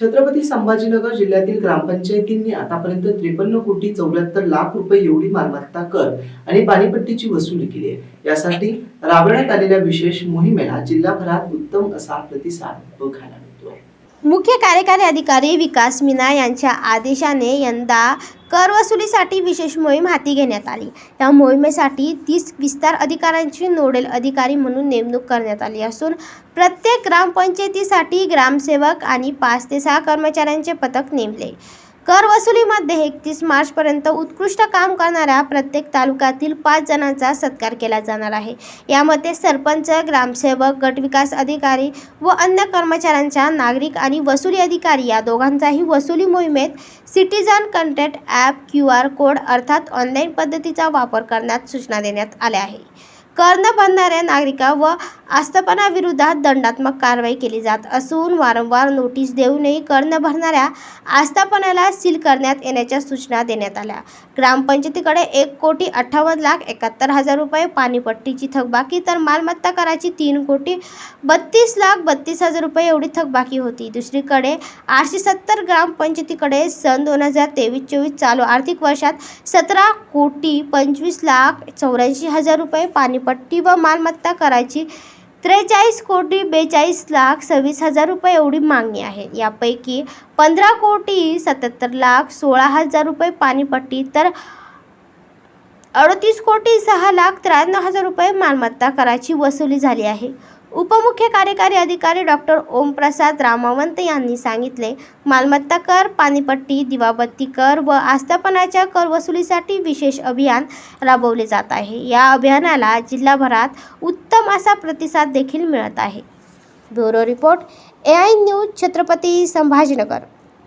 छत्रपती संभाजीनगर जिल्ह्यातील ग्रामपंचायतींनी आतापर्यंत त्रेपन्न कोटी चौऱ्याहत्तर लाख रुपये एवढी मालमत्ता कर आणि पाणीपट्टीची वसुली केली आहे. यासाठी राबवण्यात आलेल्या विशेष मोहिमेला जिल्हाभरात उत्तम असा प्रतिसाद बघायला मिळतोय. मुख्य कार्यकारी अधिकारी विकास मीना यांच्या आदेशाने यंदा करवसुलीसाठी विशेष मोहीम हाती घेण्यात आली. या मोहिमेसाठी तीस विस्तार अधिकाऱ्यांची नोडल अधिकारी म्हणून नेमणूक करण्यात आली असून प्रत्येक ग्रामपंचायतीसाठी ग्रामसेवक आणि पाच ते सहा कर्मचाऱ्यांचे पथक नेमले. कर वसुलीमध्ये एकतीस मार्चपर्यंत उत्कृष्ट काम करणाऱ्या प्रत्येक तालुक्यातील पाच जणांचा सत्कार केला जाणार आहे. यामध्ये सरपंच ग्रामसेवक गटविकास अधिकारी व अन्य कर्मचाऱ्यांच्या नागरिक आणि वसुली अधिकारी या दोघांचाही वसुली मोहिमेत citizen content app Q R code अर्थात ऑनलाईन पद्धतीचा वापर करण्यात सूचना देण्यात आल्या आहे कर न भरणाऱ्या नागरिका व आस्थापनाविरोधात दंडात्मक कारवाई केली जात असून वारंवार नोटीस देऊनही कर न भरणाऱ्या आस्थापनाला सील करण्यात येण्याच्या सूचना देण्यात आल्या. ग्रामपंचायतीकडे एक कोटी अठ्ठावन्न लाख एकाहत्तर हजार रुपये पाणीपट्टीची थकबाकी तर मालमत्ता कराची तीन कोटी बत्तीस लाख बत्तीस हजार रुपये एवढी थकबाकी होती. दुसरीकडे आठशे सत्तर ग्रामपंचायतीकडे सन दोन हजार तेवीस चोवीस चालू आर्थिक वर्षात सतरा कोटी पंचवीस लाख चौऱ्याऐंशी हजार रुपये पाणी पट्टी व मालमत्ता कराची त्रेचाळीस कोटी बेचाळीस लाख सव्वीस हजार रुपये एवढी मागणी आहे. यापैकी पंधरा कोटी सत्याहत्तर लाख सोळा हजार रुपये पाणीपट्टी तर अडतीस कोटी सहा लाख त्र्याण्णव हजार रुपये मालमत्ता कराची वसुली झाली आहे. उपमुख्य कार्यकारी अधिकारी डॉक्टर ओमप्रसाद रामावंत यांनी सांगितले मालमत्ता कर पाणीपट्टी दिवाबत्ती कर व आस्थापनाच्या कर वसुलीसाठी विशेष अभियान राबवले जात आहे. या अभियानाला जिल्हाभरात उत्तम असा प्रतिसाद देखील मिळत आहे. Bureau report A I news Chhatrapati Sambhajinagar.